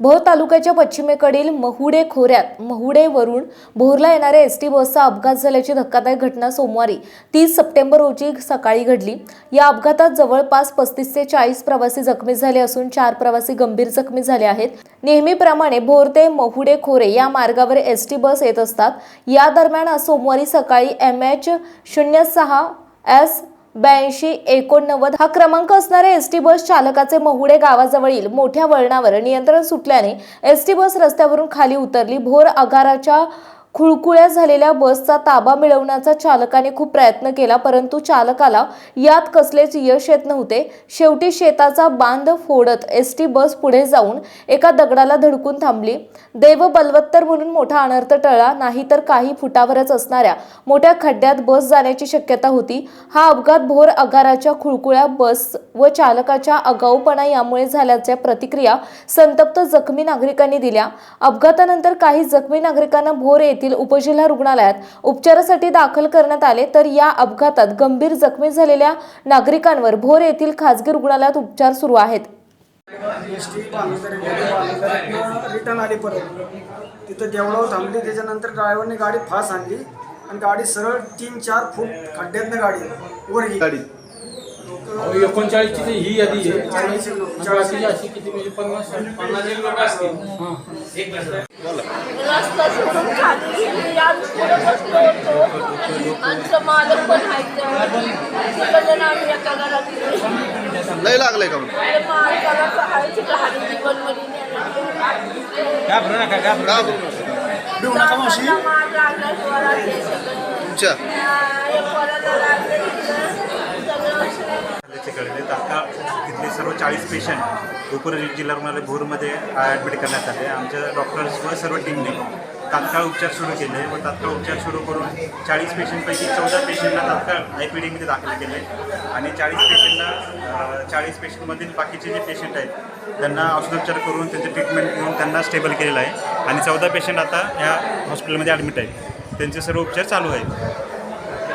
भोर तालुक्याच्या पश्चिमेकडील महुडे खोऱ्यात महुडेवरून भोरला येणाऱ्या एस टी बसचा अपघात झाल्याची धक्कादायक घटना सोमवारी तीस सप्टेंबर रोजी सकाळी घडली. या अपघातात जवळपास पस्तीस ते चाळीस प्रवासी जखमी झाले असून चार प्रवासी गंभीर जखमी झाले आहेत. नेहमीप्रमाणे भोर ते महुडे खोरे या मार्गावर एस टी बस येत असतात. या दरम्यान आज सोमवारी सकाळी एम एच शून्य सहा एस ब्याऐंशी एकोणनव्वद हा क्रमांक असणाऱ्या एस टी बस चालकाचे महुडे गावाजवळील मोठ्या वळणावर नियंत्रण सुटल्याने एस टी बस रस्त्यावरून खाली उतरली. भोर आगाराच्या खुळकुळ्या झालेल्या बसचा ताबा मिळवण्याचा चालकाने खूप प्रयत्न केला परंतु चालकाला यात कसलेच यश येत नव्हते. शेवटी शेताचा बांध फोडत एस टी बस पुढे जाऊन एका दगडाला धडकून थांबली. देव बलवत्तर म्हणून मोठा अनर्थ टळला नाही तर काही फुटावरच असणाऱ्या मोठ्या खड्ड्यात बस जाण्याची शक्यता होती. हा अपघात भोर आगाराच्या खुळकुळ्या बस व चालकाच्या आगाऊपणा यामुळे झाल्याच्या प्रतिक्रिया संतप्त जखमी नागरिकांनी दिल्या. अपघातानंतर काही जखमी नागरिकांना भोर येथील उपजिल्हा रुग्णालयात उपचारासाठी दाखल करण्यात आले तर या अपघातात गंभीर जखमी झालेल्या नागरिकांवर भोर येथील खासगी रुग्णालयात उपचार सुरू आहेत. रिटर्न आली परत. तिथं देवळावर थांबली त्याच्यानंतर ड्रायव्हरने गाडी फास्ट आणली आणि गाडी सरळ तीन चार फूट खड्ड्यातनं गाडी वर गेली. गाडी. एकोणचाळीसची तर ही यादी आहे. चाळीस एक लोक, आणि चाळीस. बाकीची अशी किती म्हणजे पन्नास पन्नास एक लोक असतील. हां. रस्ता सोडून खाली गेली आणि पुढे बसलो होतो आमचं मालक पण आहे तिकडनं आम्ही एका घरात गेलो. लय लागलंय का मग? ते मालकाला काय तिकडे हाडी जीवनमध्ये नेलं. का बरं? जाताना माल लागला जोरात ते सगळं. तुमच्या पोराला लागलं तिकडं. सगळं त्याचे कळले तात्काळ तिथले सर्व चाळीस पेशंट उपरी जिल्हा रुग्णालय भोरमध्ये ॲडमिट करण्यात आले आमच्या डॉक्टर्स व सर्व टीमने तात्काळ उपचार सुरू केले. व तात्काळ उपचार सुरू करून चाळीस पेशंटपैकी चौदा पेशंटला तात्काळ आय पी डीमध्ये दाखल केले. आणि चाळीस पेशंटला चाळीस पेशंटमधील बाकीचे जे पेशंट आहेत त्यांना औषधोपचार करून त्यांचे ट्रीटमेंट घेऊन त्यांना स्टेबल केलेलं आहे. आणि चौदा पेशंट आता ह्या हॉस्पिटलमध्ये ॲडमिट आहेत. त्यांचे सर्व उपचार चालू आहेत.